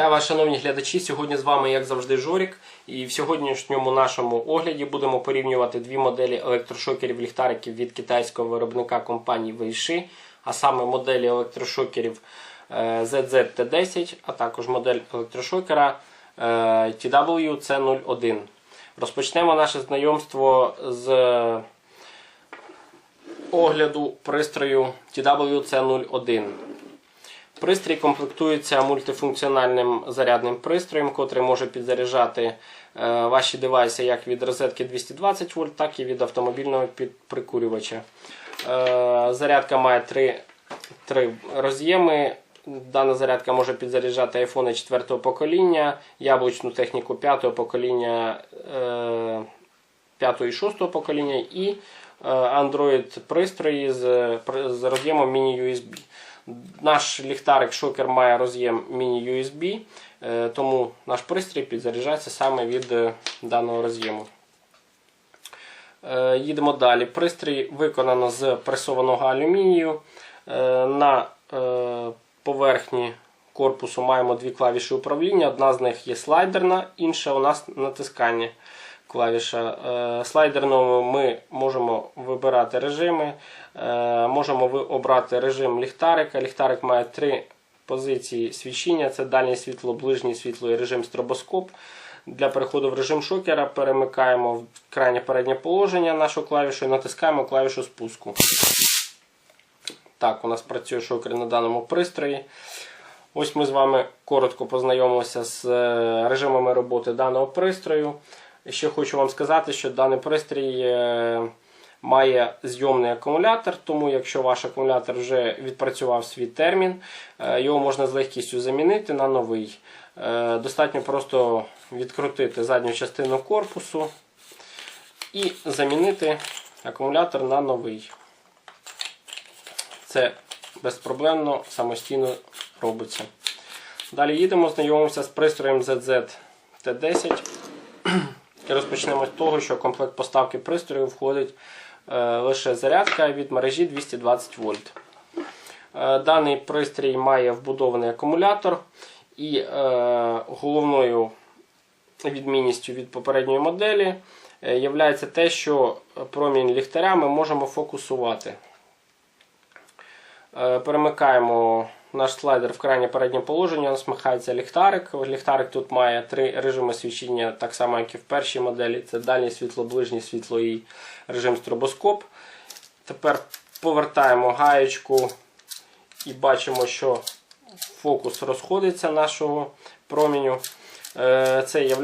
Вітаю вас, шановні глядачі. Сьогодні з вами, як завжди, Жорік. І в сьогоднішньому нашому огляді будемо порівнювати дві моделі електрошокерів ліхтариків від китайського виробника компанії Weishi, а саме моделі електрошокерів е, ZZ-T10, а також модель електрошокера е, TW-C01. Розпочнемо наше знайомство з огляду пристрою TW-C01. Пристрій комплектується мультифункціональним зарядним пристроєм, котрий може підзаряджати е, ваші девайси як від розетки 220 вольт, так і від автомобільного підприкурювача. Е, зарядка має три, три роз'єми. Дана зарядка може підзаряджати айфони 4 покоління, яблучну техніку 5 покоління, 5 і 6 покоління і е, Android пристрої з, з роз'ємом міні-USB. Наш ліхтарик шокер має роз'єм міні-USB, е, тому наш пристрій підзаряджається саме від е, даного роз'єму. Е, Їдемо далі. Пристрій виконано з пресованого алюмінію. На поверхні корпусу маємо дві клавіші управління. Одна з них є слайдерна, інша у нас натискання клавіша. Слайдерному ми можемо вибирати режими. Можемо обрати режим ліхтарика. Ліхтарик має три позиції свічіння: це дальнє світло, ближнє світло і режим стробоскоп. Для переходу в режим шокера перемикаємо в крайнє переднє положення нашу клавішу і натискаємо клавішу спуску. Так, у нас працює шокер на даному пристрої. Ось ми з вами коротко познайомилися з режимами роботи даного пристрою. Ще хочу вам сказати, що даний пристрій має зйомний акумулятор, тому якщо ваш акумулятор вже відпрацював свій термін, його можна з легкістю замінити на новий. Достатньо просто відкрутити задню частину корпусу і замінити акумулятор на новий. Це безпроблемно самостійно робиться. Далі їдемо, знайомимося з пристроєм ZZ-T10. І розпочнемо з того, що комплект поставки пристрою входить е, лише зарядка від мережі 220 вольт. Е, даний пристрій має вбудований акумулятор і е, головною відмінністю від попередньої моделі є те, що промінь ліхтаря ми можемо фокусувати. Перемикаємо наш слайдер в крайнє переднє положення, насміхається ліхтарик. Ліхтарик тут має три режими свічення, так само, як і в першій моделі. Це дальнє світло, ближнє світло і режим стробоскоп. Тепер повертаємо гаєчку і бачимо, що фокус розходиться нашого проміню. Е, це є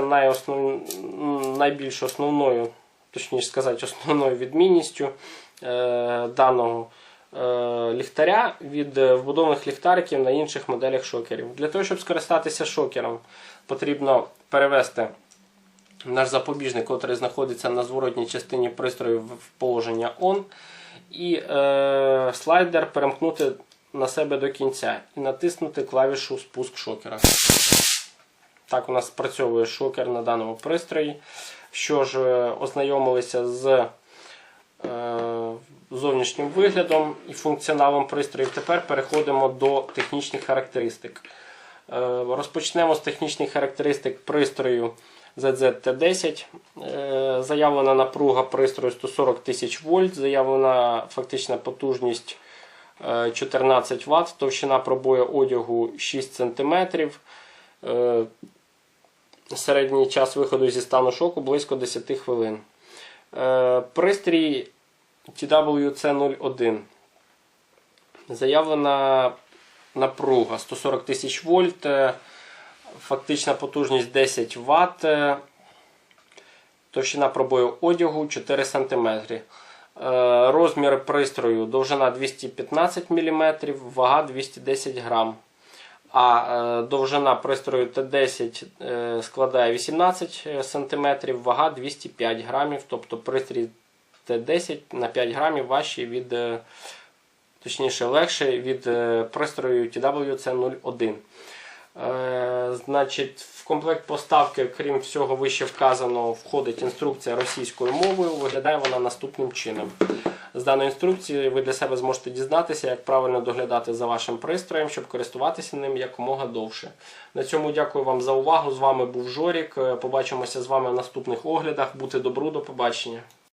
найоснов... найбільш основною, точніше сказати, основною відмінністю е, даного ліхтаря від е, вбудованих ліхтариків на інших моделях шокерів. Для того, щоб скористатися шокером, потрібно перевести наш запобіжник, який знаходиться на зворотній частині пристрою в положення ON, і е, слайдер перемкнути на себе до кінця і натиснути клавішу спуск шокера. Так у нас спрацьовує шокер на даному пристрої. Що ж, е, ознайомилися з зовнішнім виглядом і функціоналом пристроїв. Тепер переходимо до технічних характеристик. Е, розпочнемо з технічних характеристик пристрою ZZ-T10. Е, заявлена напруга пристрою 140 тисяч вольт, заявлена фактична потужність 14 е, Вт, товщина пробою одягу 6 см. Середній час виходу зі стану шоку близько 10 хвилин. Пристрій TWC01. Заявлена напруга 140 тисяч вольт, е, фактична потужність 10 Вт, е, товщина пробою одягу 4 см. Е, розмір пристрою довжина 215 мм, вага 210 г. А довжина пристрою Т10 складає 18 см, вага 205 грамів, тобто пристрій Т10 на 5 грамів важчий від, е, точніше легший від е, пристрою TWC01. Е, значить, В комплект поставки, крім всього вище вказаного, входить інструкція російською мовою. Виглядає вона наступним чином. З даної інструкції ви для себе зможете дізнатися, як правильно доглядати за вашим пристроєм, щоб користуватися ним якомога довше. На цьому дякую вам за увагу. З вами був Жорік. Побачимося з вами в наступних оглядах. Бути добру, до побачення.